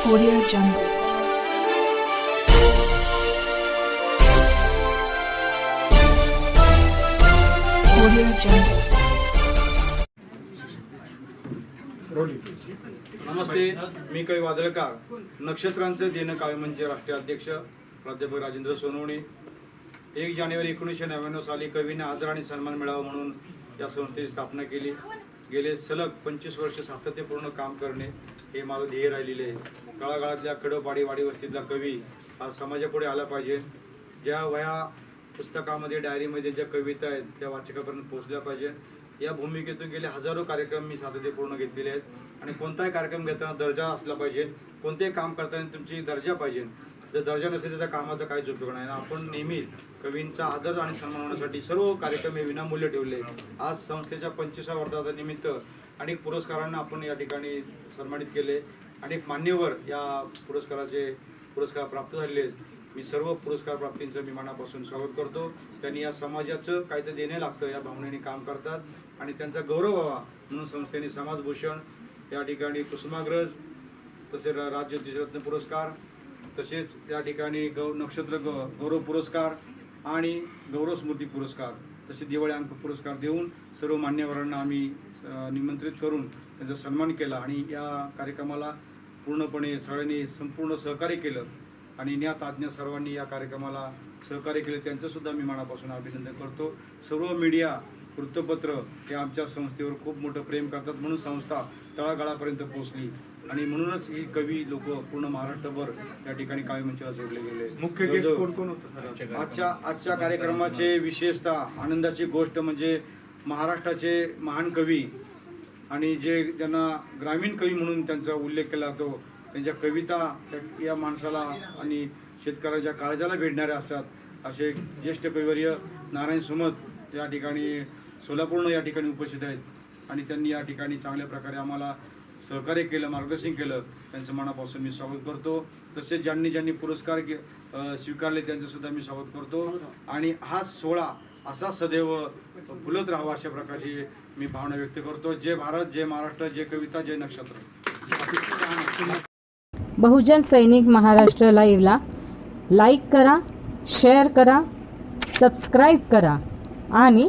Audio Jungle. Audio Jungle. नमस्ते मी कवी वादळकार नक्षत्रांचं देणं काव्य म्हणजे राष्ट्रीय अध्यक्ष प्राध्यापक राजेंद्र सोनवणे एक जानेवारी एकोणीसशे नव्याण्णव साली कवीने आदर आणि सन्मान मिळावा म्हणून या संस्थेची स्थापना केली गेले सलग पंचवीस वर्ष सातत्यपूर्ण काम करणे हे माझं ध्येय राहिलेले आहे. तळागाळातल्या कडपाडी वाडी वस्तीतला कवी हा समाजापुढे आला पाहिजे. ज्या वया पुस्तकामध्ये डायरीमध्ये ज्या कविता आहेत त्या वाचकापर्यंत पोहोचल्या पाहिजे. या भूमिकेतून गेले हजारो कार्यक्रम मी सातत्यपूर्ण घेतलेले आहेत. आणि कोणताही कार्यक्रम घेताना दर्जा असला पाहिजे. कोणतेही काम करताना तुमची दर्जा पाहिजे. जर दर्जा नसेल तर त्या कामाचा काहीच उपयोग नाही आपण नेहमी कवींचा आदर आणि सन्मान होण्यासाठी सर्व कार्यक्रम हे विनामूल्य ठेवले. आज संस्थेच्या पंचवीसा वर्धाचा निमित्त अनेक पुरस्कारांना आपण या ठिकाणी सन्मानित केले. अनेक मान्यवर या पुरस्काराचे पुरस्कार प्राप्त झालेले मी सर्व पुरस्कार प्राप्तींचं मी मनापासून स्वागत करतो. त्यांनी या समाजाचं काहीतरी देणे लागतं या भावनेने काम करतात. आणि त्यांचा गौरव व्हावा म्हणून संस्थेने समाजभूषण या ठिकाणी कुसुमाग्रज तसे रा- राज्य रत्न पुरस्कार तसेच या ठिकाणी गौ नक्षत्र ग गौरव पुरस्कार आणि गौरव स्मृती पुरस्कार तसे दिवाळी अंक पुरस्कार देऊन सर्व मान्यवरांना आम्ही निमंत्रित करून त्यांचा सन्मान केला आणि या कार्यक्रमाला पूर्णपणे सगळ्यांनी संपूर्ण सहकार्य केलं आणि ज्ञात आज्ञा सर्वांनी या कार्यक्रमाला सहकार्य केलं. त्यांचंसुद्धा मी मनापासून अभिनंदन करतो. सर्व मीडिया वृत्तपत्र हे आमच्या संस्थेवर खूप मोठं प्रेम करतात म्हणून संस्था तळागाळापर्यंत पोहोचली. आणि म्हणूनच ही कवी लोक पूर्ण महाराष्ट्रभर या ठिकाणी काव्य मंचाला जोडले गेले. मुख्य गेस्ट जवळजवळ- कोण कोण होतं सर? आजच्या आजच्या कार्यक्रमाचे विशेषतः आनंदाची गोष्ट म्हणजे महाराष्ट्राचे महान कवी आणि जे ज्यांना ग्रामीण कवी म्हणून त्यांचा उल्लेख केला जातो त्यांच्या कविता त्या- या माणसाला आणि शेतकऱ्याच्या काळजाला भेटणाऱ्या असतात. असे ज्येष्ठ कविवर्य नारायण सुमत या ठिकाणी सोलापूरनं या ठिकाणी उपस्थित आहेत आणि त्यांनी या ठिकाणी चांगल्या प्रकारे आम्हाला सहकार्य केलं मार्गदर्शन केलं. त्यांचं मनापासून मी स्वागत करतो. तसेच ज्यांनी ज्यांनी पुरस्कार स्वीकारले त्यांचंसुद्धा मी स्वागत करतो. आणि हा सोहळा असा सदैव फुलत राहावा अशा प्रकारची मी भावना व्यक्त करतो. जय भारत जय महाराष्ट्र जय कविता जय नक्षत्र. बहुजन सैनिक महाराष्ट्र लाईव्हला लाईक करा शेअर करा सबस्क्राईब करा आणि